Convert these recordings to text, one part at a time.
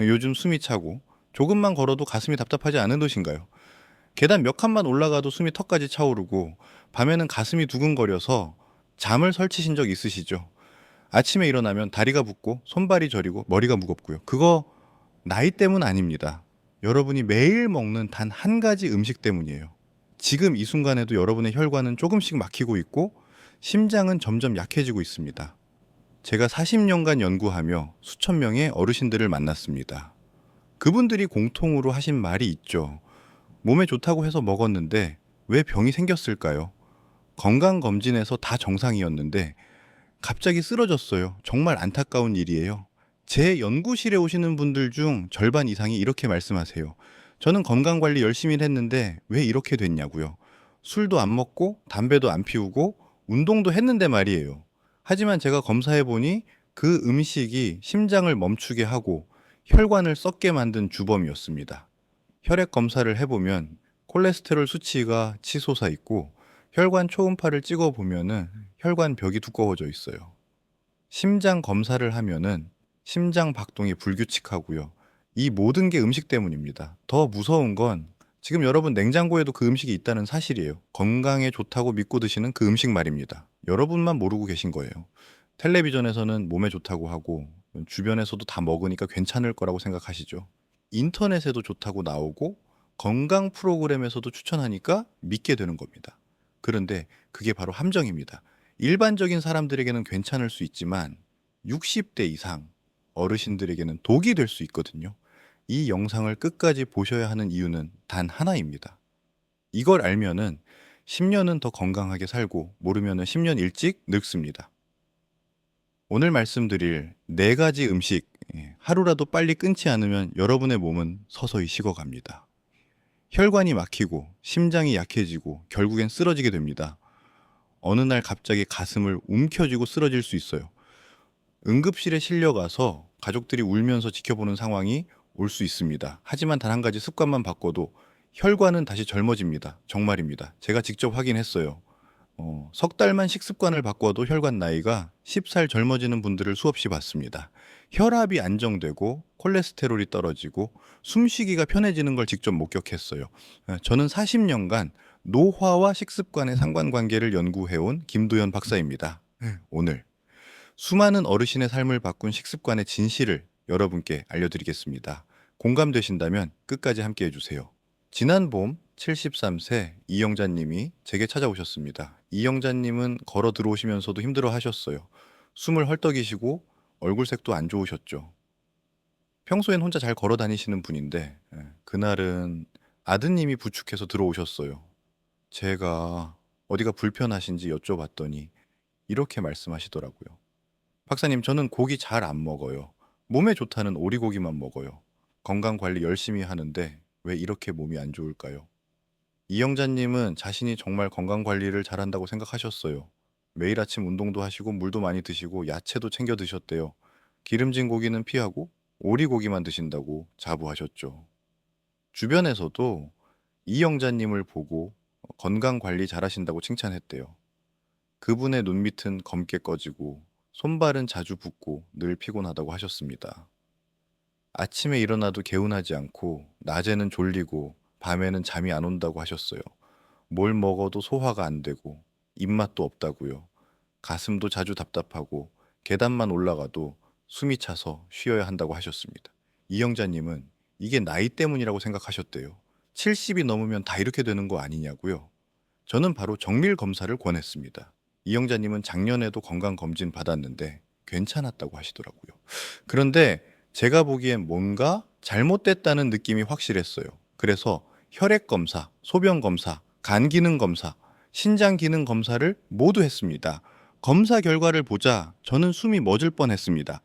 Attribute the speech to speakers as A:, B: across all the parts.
A: 요즘 숨이 차고 조금만 걸어도 가슴이 답답하지 않으신가요? 계단 몇 칸만 올라가도 숨이 턱까지 차오르고 밤에는 가슴이 두근거려서 잠을 설치신 적 있으시죠? 아침에 일어나면 다리가 붓고 손발이 저리고 머리가 무겁고요. 그거 나이 때문 아닙니다. 여러분이 매일 먹는 단 한 가지 음식 때문이에요. 지금 이 순간에도 여러분의 혈관은 조금씩 막히고 있고 심장은 점점 약해지고 있습니다. 제가 40년간 연구하며 수천 명의 어르신들을 만났습니다. 그분들이 공통으로 하신 말이 있죠. 몸에 좋다고 해서 먹었는데 왜 병이 생겼을까요? 건강검진에서 다 정상이었는데 갑자기 쓰러졌어요. 정말 안타까운 일이에요. 제 연구실에 오시는 분들 중 절반 이상이 이렇게 말씀하세요. 저는 건강 관리 열심히 했는데 왜 이렇게 됐냐고요. 술도 안 먹고 담배도 안 피우고 운동도 했는데 말이에요. 하지만 제가 검사해 보니 그 음식이 심장을 멈추게 하고 혈관을 썩게 만든 주범이었습니다. 혈액 검사를 해보면 콜레스테롤 수치가 치솟아 있고 혈관 초음파를 찍어 보면은 혈관 벽이 두꺼워져 있어요. 심장 검사를 하면은 심장 박동이 불규칙하고요. 이 모든 게 음식 때문입니다. 더 무서운 건 지금 여러분 냉장고에도 그 음식이 있다는 사실이에요. 건강에 좋다고 믿고 드시는 그 음식 말입니다. 여러분만 모르고 계신 거예요. 텔레비전에서는 몸에 좋다고 하고 주변에서도 다 먹으니까 괜찮을 거라고 생각하시죠. 인터넷에도 좋다고 나오고 건강 프로그램에서도 추천하니까 믿게 되는 겁니다. 그런데 그게 바로 함정입니다. 일반적인 사람들에게는 괜찮을 수 있지만 60대 이상 어르신들에게는 독이 될 수 있거든요. 이 영상을 끝까지 보셔야 하는 이유는 단 하나입니다. 이걸 알면은 10년은 더 건강하게 살고 모르면은 10년 일찍 늙습니다. 오늘 말씀드릴 네 가지 음식 예, 하루라도 빨리 끊지 않으면 여러분의 몸은 서서히 식어갑니다. 혈관이 막히고 심장이 약해지고 결국엔 쓰러지게 됩니다. 어느 날 갑자기 가슴을 움켜쥐고 쓰러질 수 있어요. 응급실에 실려가서 가족들이 울면서 지켜보는 상황이 올 수 있습니다. 하지만 단 한 가지 습관만 바꿔도 혈관은 다시 젊어집니다. 정말입니다. 제가 직접 확인했어요. 어, 석 달만 식습관을 바꿔도 혈관 나이가 10살 젊어지는 분들을 수없이 봤습니다. 혈압이 안정되고 콜레스테롤이 떨어지고 숨쉬기가 편해지는 걸 직접 목격했어요. 어, 저는 40년간 노화와 식습관의 상관관계를 연구해온 김도현 박사입니다. 오늘 수많은 어르신의 삶을 바꾼 식습관의 진실을 여러분께 알려드리겠습니다. 공감되신다면 끝까지 함께 해주세요. 지난 봄 73세 이영자님이 제게 찾아오셨습니다. 이영자님은 걸어 들어오시면서도 힘들어 하셨어요. 숨을 헐떡이시고 얼굴색도 안 좋으셨죠. 평소엔 혼자 잘 걸어 다니시는 분인데, 예, 그날은 아드님이 부축해서 들어오셨어요. 제가 어디가 불편하신지 여쭤봤더니 이렇게 말씀하시더라고요. 박사님, 저는 고기 잘 안 먹어요. 몸에 좋다는 오리고기만 먹어요. 건강 관리 열심히 하는데 왜 이렇게 몸이 안 좋을까요? 이영자님은 자신이 정말 건강 관리를 잘한다고 생각하셨어요. 매일 아침 운동도 하시고 물도 많이 드시고 야채도 챙겨 드셨대요. 기름진 고기는 피하고 오리고기만 드신다고 자부하셨죠. 주변에서도 이영자님을 보고 건강 관리 잘하신다고 칭찬했대요. 그분의 눈 밑은 검게 꺼지고 손발은 자주 붓고 늘 피곤하다고 하셨습니다. 아침에 일어나도 개운하지 않고 낮에는 졸리고 밤에는 잠이 안 온다고 하셨어요. 뭘 먹어도 소화가 안 되고 입맛도 없다고요. 가슴도 자주 답답하고 계단만 올라가도 숨이 차서 쉬어야 한다고 하셨습니다. 이영자님은 이게 나이 때문이라고 생각하셨대요. 70이 넘으면 다 이렇게 되는 거 아니냐고요. 저는 바로 정밀 검사를 권했습니다. 이영자님은 작년에도 건강 검진 받았는데 괜찮았다고 하시더라고요. 그런데 제가 보기엔 뭔가 잘못됐다는 느낌이 확실했어요. 그래서 혈액 검사, 소변 검사, 간 기능 검사, 신장 기능 검사를 모두 했습니다. 검사 결과를 보자 저는 숨이 멎을 뻔 했습니다.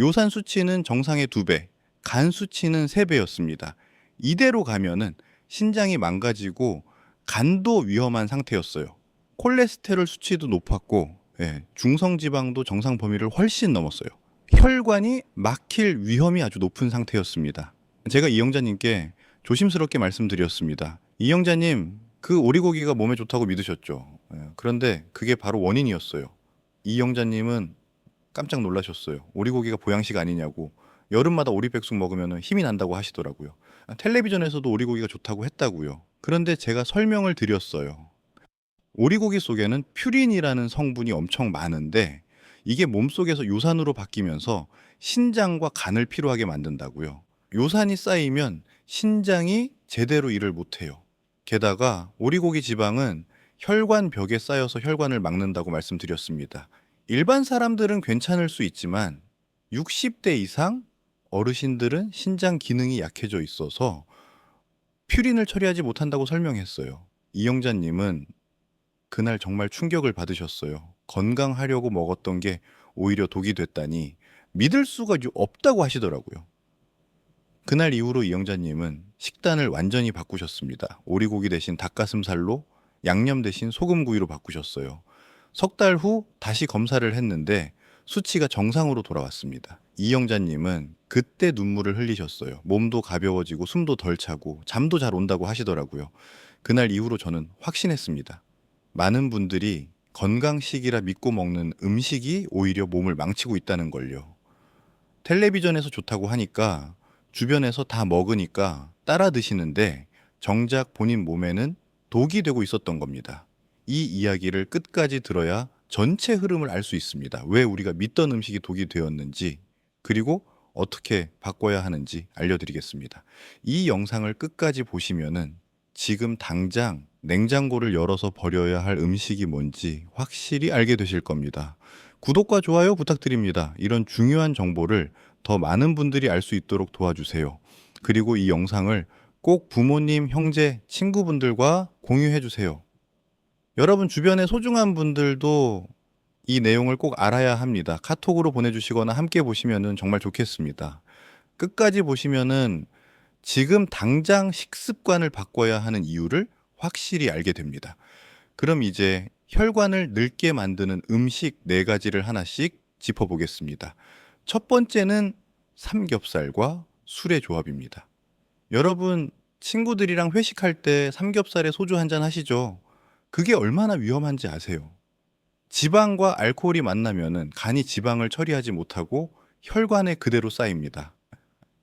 A: 요산 수치는 정상의 두 배, 간 수치는 세 배였습니다. 이대로 가면은 신장이 망가지고 간도 위험한 상태였어요. 콜레스테롤 수치도 높았고 예, 중성 지방도 정상 범위를 훨씬 넘었어요. 혈관이 막힐 위험이 아주 높은 상태였습니다. 제가 이영자님께 조심스럽게 말씀드렸습니다. 이영자님, 그 오리고기가 몸에 좋다고 믿으셨죠. 예, 그런데 그게 바로 원인이었어요. 이영자님은 깜짝 놀라셨어요. 오리고기가 보양식 아니냐고. 여름마다 오리백숙 먹으면 힘이 난다고 하시더라고요. 아, 텔레비전에서도 오리고기가 좋다고 했다고요. 그런데 제가 설명을 드렸어요. 오리고기 속에는 퓨린이라는 성분이 엄청 많은데 이게 몸속에서 요산으로 바뀌면서 신장과 간을 피로하게 만든다고요. 요산이 쌓이면 신장이 제대로 일을 못해요. 게다가 오리고기 지방은 혈관 벽에 쌓여서 혈관을 막는다고 말씀드렸습니다. 일반 사람들은 괜찮을 수 있지만 60대 이상 어르신들은 신장 기능이 약해져 있어서 퓨린을 처리하지 못한다고 설명했어요. 이영자님은 그날 정말 충격을 받으셨어요. 건강하려고 먹었던 게 오히려 독이 됐다니 믿을 수가 유- 없다고 하시더라고요. 그날 이후로 이영자님은 식단을 완전히 바꾸셨습니다. 오리고기 대신 닭가슴살로 양념 대신 소금구이로 바꾸셨어요. 석 달 후 다시 검사를 했는데 수치가 정상으로 돌아왔습니다. 이영자님은 그때 눈물을 흘리셨어요. 몸도 가벼워지고 숨도 덜 차고 잠도 잘 온다고 하시더라고요. 그날 이후로 저는 확신했습니다. 많은 분들이 건강식이라 믿고 먹는 음식이 오히려 몸을 망치고 있다는 걸요. 텔레비전에서 좋다고 하니까 주변에서 다 먹으니까 따라 드시는데 정작 본인 몸에는 독이 되고 있었던 겁니다. 이 이야기를 끝까지 들어야 전체 흐름을 알 수 있습니다. 왜 우리가 믿던 음식이 독이 되었는지, 그리고 어떻게 바꿔야 하는지 알려드리겠습니다. 이 영상을 끝까지 보시면은 지금 당장 냉장고를 열어서 버려야 할 음식이 뭔지 확실히 알게 되실 겁니다. 구독과 좋아요 부탁드립니다. 이런 중요한 정보를 더 많은 분들이 알 수 있도록 도와주세요. 그리고 이 영상을 꼭 부모님, 형제, 친구분들과 공유해 주세요. 여러분 주변의 소중한 분들도 이 내용을 꼭 알아야 합니다. 카톡으로 보내주시거나 함께 보시면 정말 좋겠습니다. 끝까지 보시면은 지금 당장 식습관을 바꿔야 하는 이유를 확실히 알게 됩니다. 그럼 이제 혈관을 늙게 만드는 음식 네 가지를 하나씩 짚어보겠습니다. 첫 번째는 삼겹살과 술의 조합입니다. 여러분 친구들이랑 회식할 때 삼겹살에 소주 한 잔 하시죠? 그게 얼마나 위험한지 아세요? 지방과 알코올이 만나면은 간이 지방을 처리하지 못하고 혈관에 그대로 쌓입니다.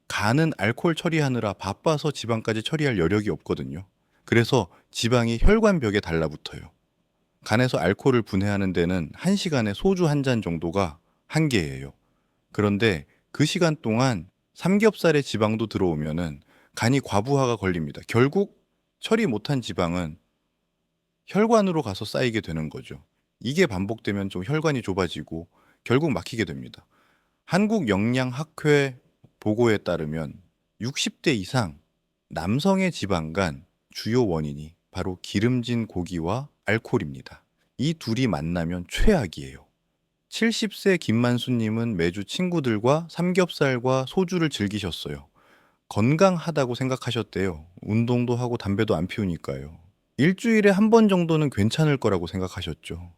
A: 간은 알코올 처리하느라 바빠서 지방까지 처리할 여력이 없거든요. 그래서 지방이 혈관 벽에 달라붙어요. 간에서 알코올을 분해하는 데는 1시간에 소주 한 잔 정도가 한계예요. 그런데 그 시간 동안 삼겹살에 지방도 들어오면은 간이 과부하가 걸립니다. 결국 처리 못한 지방은 혈관으로 가서 쌓이게 되는 거죠. 이게 반복되면 좀 혈관이 좁아지고 결국 막히게 됩니다. 한국 영양학회 보고에 따르면 60대 이상 남성의 지방간 주요 원인이 바로 기름진 고기와 알코올입니다. 이 둘이 만나면 최악이에요. 70세 김만수님은 매주 친구들과 삼겹살과 소주를 즐기셨어요. 건강하다고 생각하셨대요. 운동도 하고 담배도 안 피우니까요. 일주일에 한 번 정도는 괜찮을 거라고 생각하셨죠.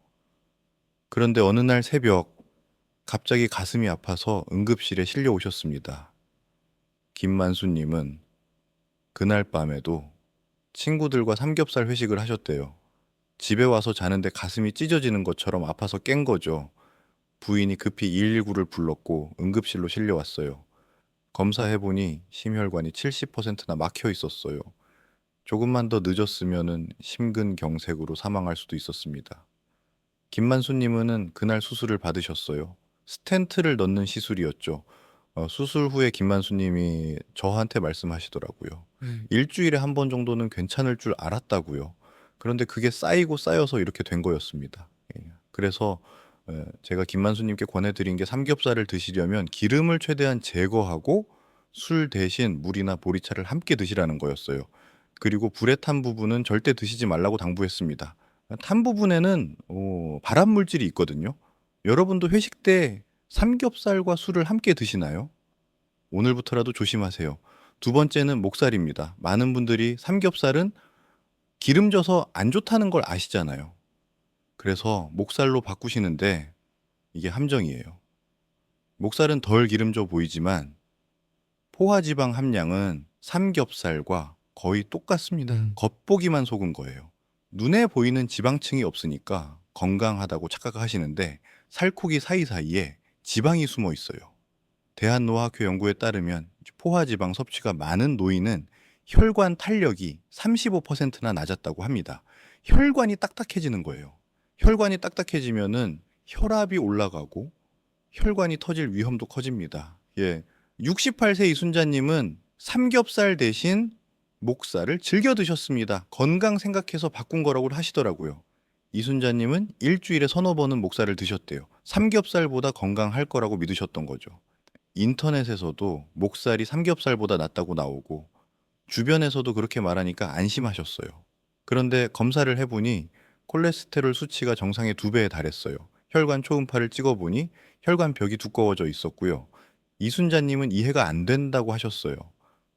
A: 그런데 어느 날 새벽 갑자기 가슴이 아파서 응급실에 실려 오셨습니다. 김만수님은 그날 밤에도 친구들과 삼겹살 회식을 하셨대요. 집에 와서 자는데 가슴이 찢어지는 것처럼 아파서 깬 거죠. 부인이 급히 119를 불렀고 응급실로 실려왔어요. 검사해보니 심혈관이 70%나 막혀 있었어요. 조금만 더 늦었으면은 심근경색으로 사망할 수도 있었습니다. 김만수님은 그날 수술을 받으셨어요. 스텐트를 넣는 시술이었죠. 어, 수술 후에 김만수 님이 저한테 말씀하시더라고요.
B: 음.
A: 일주일에 한번 정도는 괜찮을 줄 알았다고요. 그런데 그게 쌓이고 쌓여서 이렇게 된 거였습니다. 예. 그래서 에, 제가 김만수 님께 권해 드린 게 삼겹살을 드시려면 기름을 최대한 제거하고 술 대신 물이나 보리차를 함께 드시라는 거였어요. 그리고 불에 탄 부분은 절대 드시지 말라고 당부했습니다. 탄 부분에는 어, 발암 물질이 있거든요. 여러분도 회식 때 삼겹살과 술을 함께 드시나요? 오늘부터라도 조심하세요. 두 번째는 목살입니다. 많은 분들이 삼겹살은 기름져서 안 좋다는 걸 아시잖아요. 그래서 목살로 바꾸시는데 이게 함정이에요. 목살은 덜 기름져 보이지만 포화지방 함량은 삼겹살과 거의 똑같습니다.
B: 음.
A: 겉보기만 속은 거예요. 눈에 보이는 지방층이 없으니까 건강하다고 착각하시는데 살코기 사이사이에 지방이 숨어 있어요. 대한노학회 연구에 따르면 포화지방 섭취가 많은 노인은 혈관 탄력이 35%나 낮았다고 합니다. 혈관이 딱딱해지는 거예요. 혈관이 딱딱해지면은 혈압이 올라가고 혈관이 터질 위험도 커집니다. 예. 68세 이순자님은 삼겹살 대신 목살을 즐겨 드셨습니다. 건강 생각해서 바꾼 거라고 하시더라고요. 이순자님은 일주일에 서너 번은 목살을 드셨대요. 삼겹살보다 건강할 거라고 믿으셨던 거죠. 인터넷에서도 목살이 삼겹살보다 낫다고 나오고 주변에서도 그렇게 말하니까 안심하셨어요. 그런데 검사를 해보니 콜레스테롤 수치가 정상의 두 배에 달했어요. 혈관 초음파를 찍어보니 혈관 벽이 두꺼워져 있었고요. 이순자님은 이해가 안 된다고 하셨어요.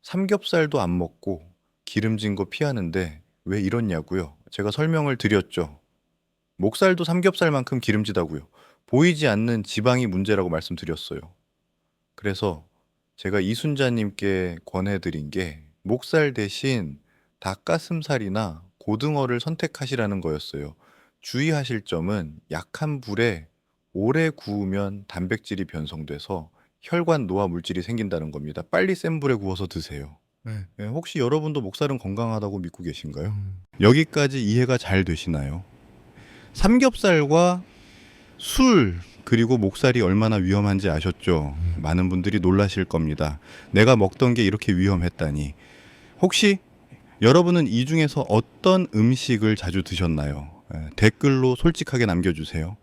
A: 삼겹살도 안 먹고 기름진 거 피하는데 왜 이러냐고요. 제가 설명을 드렸죠. 목살도 삼겹살만큼 기름지다고요. 보이지 않는 지방이 문제라고 말씀드렸어요. 그래서 제가 이순자님께 권해드린 게 목살 대신 닭가슴살이나 고등어를 선택하시라는 거였어요. 주의하실 점은 약한 불에 오래 구우면 단백질이 변성돼서 혈관 노화 물질이 생긴다는 겁니다. 빨리 센 불에 구워서 드세요.
B: 네.
A: 네, 혹시 여러분도 목살은 건강하다고 믿고 계신가요?
B: 음.
A: 여기까지 이해가 잘 되시나요? 삼겹살과 술 그리고 목살이 얼마나 위험한지 아셨죠? 많은 분들이 놀라실 겁니다. 내가 먹던 게 이렇게 위험했다니. 혹시 여러분은 이 중에서 어떤 음식을 자주 드셨나요? 예, 댓글로 솔직하게 남겨주세요.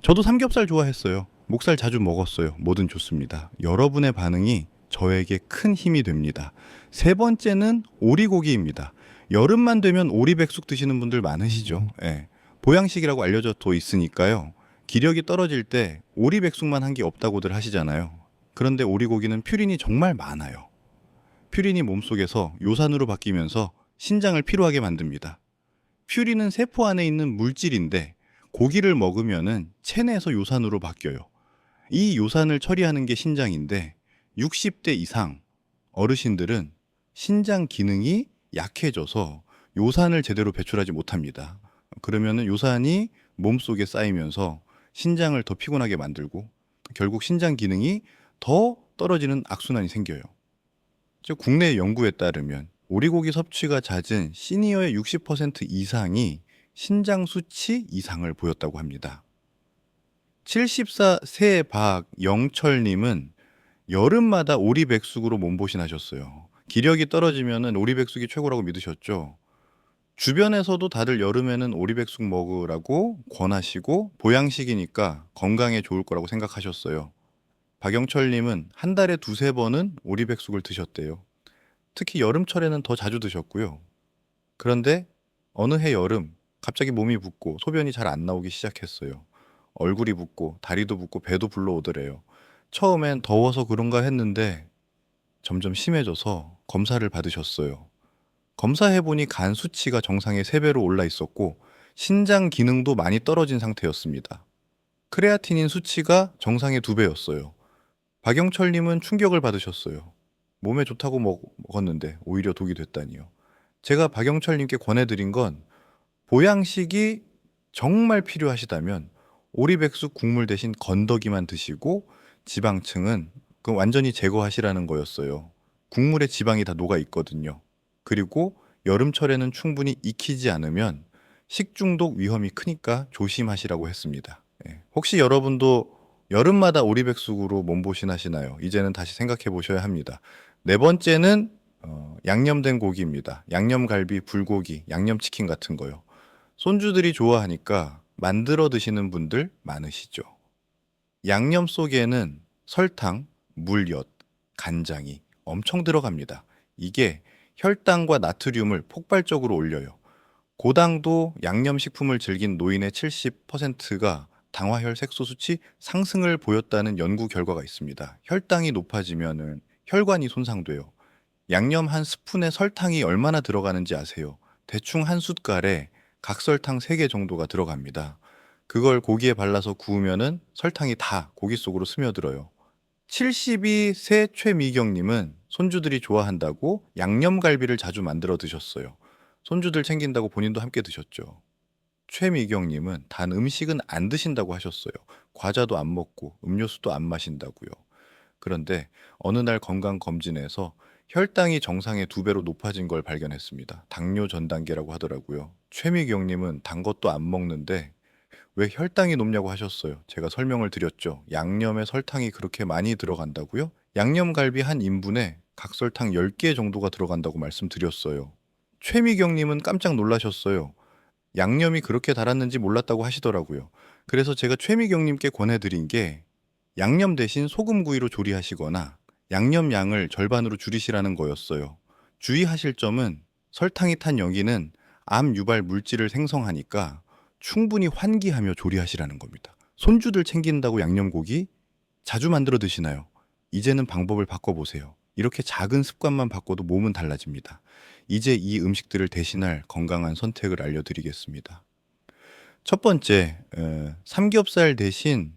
A: 저도 삼겹살 좋아했어요. 목살 자주 먹었어요. 뭐든 좋습니다. 여러분의 반응이 저에게 큰 힘이 됩니다. 세 번째는 오리고기입니다. 여름만 되면 오리백숙 드시는 분들 많으시죠? 예. 보양식이라고 알려져 또 있으니까요. 기력이 떨어질 때 오리백숙만 한 게 없다고들 하시잖아요. 그런데 오리고기는 퓨린이 정말 많아요. 퓨린이 몸속에서 요산으로 바뀌면서 신장을 피로하게 만듭니다. 퓨린은 세포 안에 있는 물질인데 고기를 먹으면은 체내에서 요산으로 바뀌어요. 이 요산을 처리하는 게 신장인데 60대 이상 어르신들은 신장 기능이 약해져서 요산을 제대로 배출하지 못합니다. 그러면은 요산이 몸속에 쌓이면서 신장을 더 피곤하게 만들고 결국 신장 기능이 더 떨어지는 악순환이 생겨요. 즉 국내 연구에 따르면 오리고기 섭취가 잦은 시니어의 60% 이상이 신장 수치 이상을 보였다고 합니다. 74세 박 영철님은 여름마다 오리백숙으로 몸보신하셨어요. 기력이 떨어지면 오리백숙이 최고라고 믿으셨죠. 주변에서도 다들 여름에는 오리백숙 먹으라고 권하시고 보양식이니까 건강에 좋을 거라고 생각하셨어요. 박영철님은 한 달에 두세 번은 오리백숙을 드셨대요. 특히 여름철에는 더 자주 드셨고요. 그런데 어느 해 여름 갑자기 몸이 붓고 소변이 잘 안 나오기 시작했어요. 얼굴이 붓고 다리도 붓고 배도 불러오더래요. 처음엔 더워서 그런가 했는데 점점 심해져서 검사를 받으셨어요. 검사해보니 간 수치가 정상의 3배로 올라 있었고 신장 기능도 많이 떨어진 상태였습니다. 크레아티닌 수치가 정상의 2배였어요. 박영철님은 충격을 받으셨어요. 몸에 좋다고 먹, 먹었는데 오히려 독이 됐다니요. 제가 박영철님께 권해드린 건 보양식이 정말 필요하시다면 오리백숙 국물 대신 건더기만 드시고 지방층은 그 완전히 제거하시라는 거였어요. 국물에 지방이 다 녹아 있거든요. 그리고 여름철에는 충분히 익히지 않으면 식중독 위험이 크니까 조심하시라고 했습니다. 예. 혹시 여러분도 여름마다 오리백숙으로 몸보신하시나요? 이제는 다시 생각해 보셔야 합니다. 네 번째는 어, 양념된 고기입니다. 양념갈비, 불고기, 양념치킨 같은 거요. 손주들이 좋아하니까 만들어 드시는 분들 많으시죠. 양념 속에는 설탕, 물엿, 간장이 엄청 들어갑니다. 이게 혈당과 나트륨을 폭발적으로 올려요. 고당도 양념식품을 즐긴 노인의 70%가 당화혈 색소 수치 상승을 보였다는 연구 결과가 있습니다. 혈당이 높아지면은 혈관이 손상돼요. 양념 한 스푼에 설탕이 얼마나 들어가는지 아세요? 대충 한 숟갈에 각설탕 3개 정도가 들어갑니다. 그걸 고기에 발라서 구우면은 설탕이 다 고기 속으로 스며들어요. 72세 최미경님은 손주들이 좋아한다고 양념갈비를 자주 만들어 드셨어요. 손주들 챙긴다고 본인도 함께 드셨죠. 최미경님은 단 음식은 안 드신다고 하셨어요. 과자도 안 먹고 음료수도 안 마신다고요. 그런데 어느 날 건강 검진에서 혈당이 정상의 두 배로 높아진 걸 발견했습니다. 당뇨 전 단계라고 하더라고요. 최미경님은 단 것도 안 먹는데 왜 혈당이 높냐고 하셨어요. 제가 설명을 드렸죠. 양념에 설탕이 그렇게 많이 들어간다고요? 양념갈비 한 인분에 각설탕 10개 정도가 들어간다고 말씀드렸어요. 최미경님은 깜짝 놀라셨어요. 양념이 그렇게 달았는지 몰랐다고 하시더라고요. 그래서 제가 최미경님께 권해드린 게 양념 대신 소금구이로 조리하시거나 양념 양을 절반으로 줄이시라는 거였어요. 주의하실 점은 설탕이 탄 여기는 암 유발 물질을 생성하니까 충분히 환기하며 조리하시라는 겁니다. 손주들 챙긴다고 양념고기 자주 만들어 드시나요? 이제는 방법을 바꿔보세요. 이렇게 작은 습관만 바꿔도 몸은 달라집니다. 이제 이 음식들을 대신할 건강한 선택을 알려드리겠습니다. 첫 번째, 어, 삼겹살 대신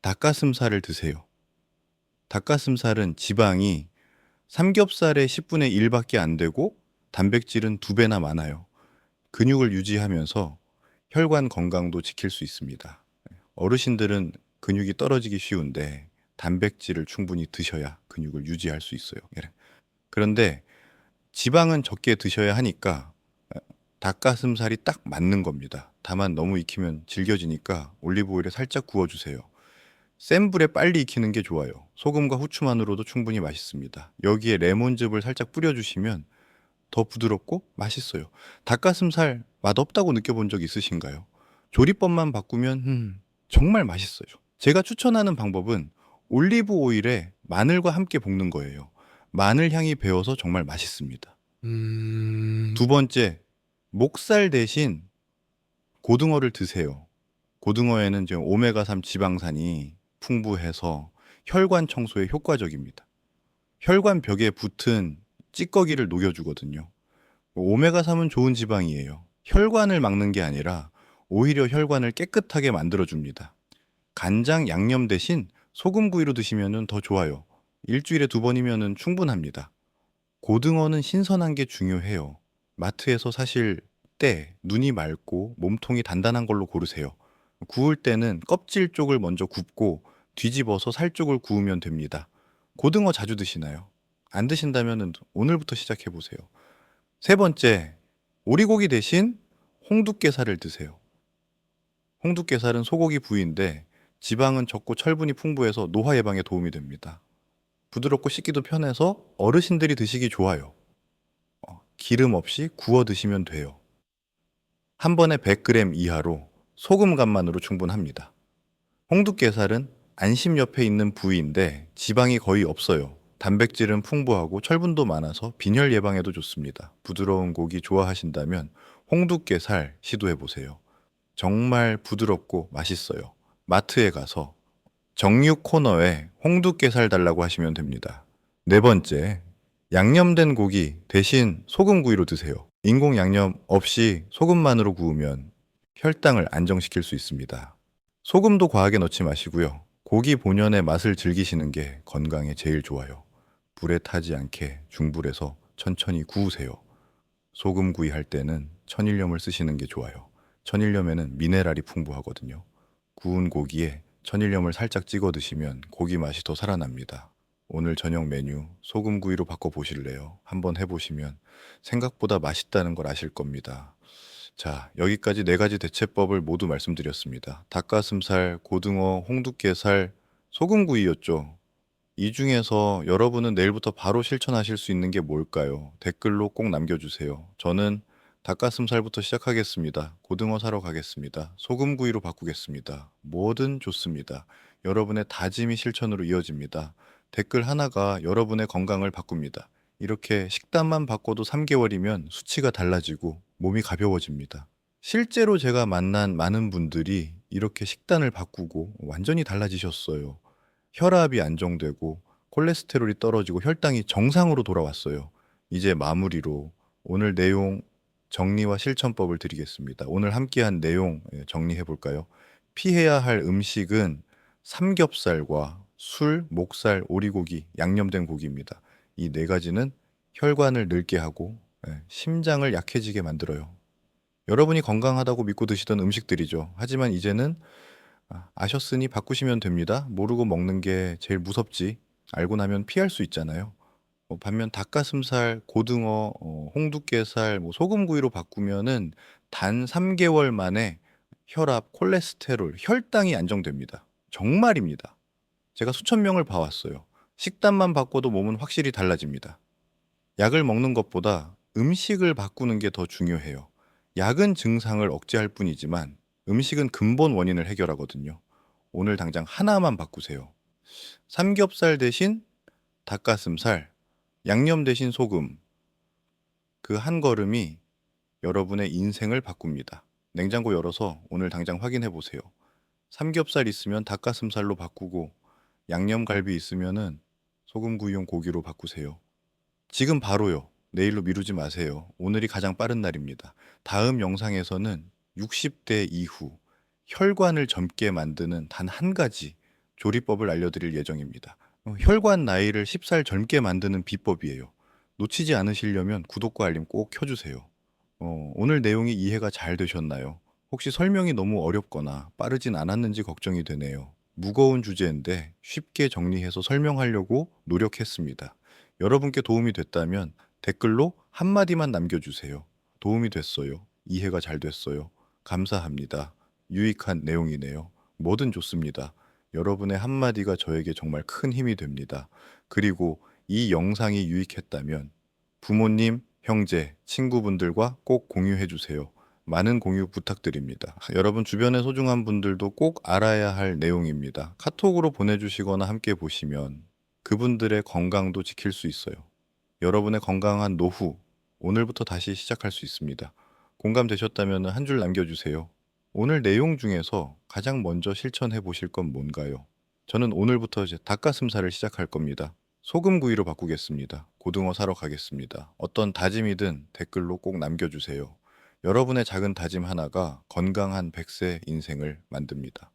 A: 닭가슴살을 드세요. 닭가슴살은 지방이 삼겹살의 10분의 1밖에 안 되고 단백질은 두 배나 많아요. 근육을 유지하면서 혈관 건강도 지킬 수 있습니다. 어르신들은 근육이 떨어지기 쉬운데 단백질을 충분히 드셔야 근육을 유지할 수 있어요. 예. 그런데 지방은 적게 드셔야 하니까 어, 닭가슴살이 딱 맞는 겁니다. 다만 너무 익히면 질겨지니까 올리브 오일에 살짝 구워주세요. 센 불에 빨리 익히는 게 좋아요. 소금과 후추만으로도 충분히 맛있습니다. 여기에 레몬즙을 살짝 뿌려주시면 더 부드럽고 맛있어요. 닭가슴살 맛없다고 느껴본 적 있으신가요? 조리법만 바꾸면 음, 정말 맛있어요. 제가 추천하는 방법은 올리브 오일에 마늘과 함께 볶는 거예요. 마늘 향이 배어서 정말 맛있습니다.
B: 음.
A: 두 번째, 목살 대신 고등어를 드세요. 고등어에는 지금 오메가3 지방산이 풍부해서 혈관 청소에 효과적입니다. 혈관 벽에 붙은 찌꺼기를 녹여주거든요. 오메가3은 좋은 지방이에요. 혈관을 막는 게 아니라 오히려 혈관을 깨끗하게 만들어줍니다. 간장 양념 대신 소금구이로 드시면 더 좋아요. 일주일에 두 번이면 충분합니다. 고등어는 신선한 게 중요해요. 마트에서 사실 때 눈이 맑고 몸통이 단단한 걸로 고르세요. 구울 때는 껍질 쪽을 먼저 굽고 뒤집어서 살 쪽을 구우면 됩니다. 고등어 자주 드시나요? 안 드신다면 오늘부터 시작해 보세요. 세 번째, 오리고기 대신 홍두깨살을 드세요. 홍두깨살은 소고기 부위인데 지방은 적고 철분이 풍부해서 노화 예방에 도움이 됩니다. 부드럽고 씻기도 편해서 어르신들이 드시기 좋아요. 어, 기름 없이 구워 드시면 돼요. 한 번에 100g 이하로 소금 간만으로 충분합니다. 홍두깨살은 안심 옆에 있는 부위인데 지방이 거의 없어요. 단백질은 풍부하고 철분도 많아서 빈혈 예방에도 좋습니다. 부드러운 고기 좋아하신다면 홍두깨살 시도해 보세요. 정말 부드럽고 맛있어요. 마트에 가서 정육 코너에 홍두깨살 달라고 하시면 됩니다. 네 번째, 양념된 고기 대신 소금구이로 드세요. 인공 양념 없이 소금만으로 구우면 혈당을 안정시킬 수 있습니다. 소금도 과하게 넣지 마시고요. 고기 본연의 맛을 즐기시는 게 건강에 제일 좋아요. 불에 타지 않게 중불에서 천천히 구우세요. 소금구이 할 때는 천일염을 쓰시는 게 좋아요. 천일염에는 미네랄이 풍부하거든요. 구운 고기에 천일염을 살짝 찍어 드시면 고기 맛이 더 살아납니다. 오늘 저녁 메뉴 소금구이로 바꿔 보실래요? 한번 해보시면 생각보다 맛있다는 걸 아실 겁니다. 자, 여기까지 네 가지 대체법을 모두 말씀드렸습니다. 닭가슴살, 고등어, 홍두깨살, 소금구이였죠. 이 중에서 여러분은 내일부터 바로 실천하실 수 있는 게 뭘까요? 댓글로 꼭 남겨주세요. 저는 닭가슴살부터 시작하겠습니다. 고등어 사러 가겠습니다. 소금구이로 바꾸겠습니다. 뭐든 좋습니다. 여러분의 다짐이 실천으로 이어집니다. 댓글 하나가 여러분의 건강을 바꿉니다. 이렇게 식단만 바꿔도 3개월이면 수치가 달라지고 몸이 가벼워집니다. 실제로 제가 만난 많은 분들이 이렇게 식단을 바꾸고 완전히 달라지셨어요. 혈압이 안정되고 콜레스테롤이 떨어지고 혈당이 정상으로 돌아왔어요. 이제 마무리로 오늘 내용 정리와 실천법을 드리겠습니다. 오늘 함께한 내용 예, 정리해 볼까요? 피해야 할 음식은 삼겹살과 술, 목살, 오리고기, 양념된 고기입니다. 이 네 가지는 혈관을 늙게 하고 예, 심장을 약해지게 만들어요. 여러분이 건강하다고 믿고 드시던 음식들이죠. 하지만 이제는 아, 아셨으니 바꾸시면 됩니다. 모르고 먹는 게 제일 무섭지. 알고 나면 피할 수 있잖아요. 어, 반면 닭가슴살, 고등어, 어, 홍두깨살, 뭐 소금구이로 바꾸면은 단 3개월 만에 혈압, 콜레스테롤, 혈당이 안정됩니다. 정말입니다. 제가 수천 명을 봐왔어요. 식단만 바꿔도 몸은 확실히 달라집니다. 약을 먹는 것보다 음식을 바꾸는 게 더 중요해요. 약은 증상을 억제할 뿐이지만 음식은 근본 원인을 해결하거든요. 오늘 당장 하나만 바꾸세요. 삼겹살 대신 닭가슴살, 양념 대신 소금. 그 한 걸음이 여러분의 인생을 바꿉니다. 냉장고 열어서 오늘 당장 확인해 보세요. 삼겹살 있으면 닭가슴살로 바꾸고 양념 갈비 있으면은 소금 구이용 고기로 바꾸세요. 지금 바로요. 내일로 미루지 마세요. 오늘이 가장 빠른 날입니다. 다음 영상에서는 60대 이후 혈관을 젊게 만드는 단 한 가지 조리법을 알려드릴 예정입니다. 어, 혈관 나이를 10살 젊게 만드는 비법이에요. 놓치지 않으시려면 구독과 알림 꼭 켜주세요. 어, 오늘 내용이 이해가 잘 되셨나요? 혹시 설명이 너무 어렵거나 빠르진 않았는지 걱정이 되네요. 무거운 주제인데 쉽게 정리해서 설명하려고 노력했습니다. 여러분께 도움이 됐다면 댓글로 한마디만 남겨주세요. 도움이 됐어요. 이해가 잘 됐어요. 감사합니다. 유익한 내용이네요. 뭐든 좋습니다. 여러분의 한마디가 저에게 정말 큰 힘이 됩니다. 그리고 이 영상이 유익했다면 부모님, 형제, 친구분들과 꼭 공유해 주세요. 많은 공유 부탁드립니다. 여러분 주변의 소중한 분들도 꼭 알아야 할 내용입니다. 카톡으로 보내주시거나 함께 보시면 그분들의 건강도 지킬 수 있어요. 여러분의 건강한 노후, 오늘부터 다시 시작할 수 있습니다. 공감되셨다면 한 줄 남겨주세요. 오늘 내용 중에서 가장 먼저 실천해 보실 건 뭔가요? 저는 오늘부터 이제 닭가슴살을 시작할 겁니다. 소금구이로 바꾸겠습니다. 고등어 사러 가겠습니다. 어떤 다짐이든 댓글로 꼭 남겨주세요. 여러분의 작은 다짐 하나가 건강한 100세 인생을 만듭니다.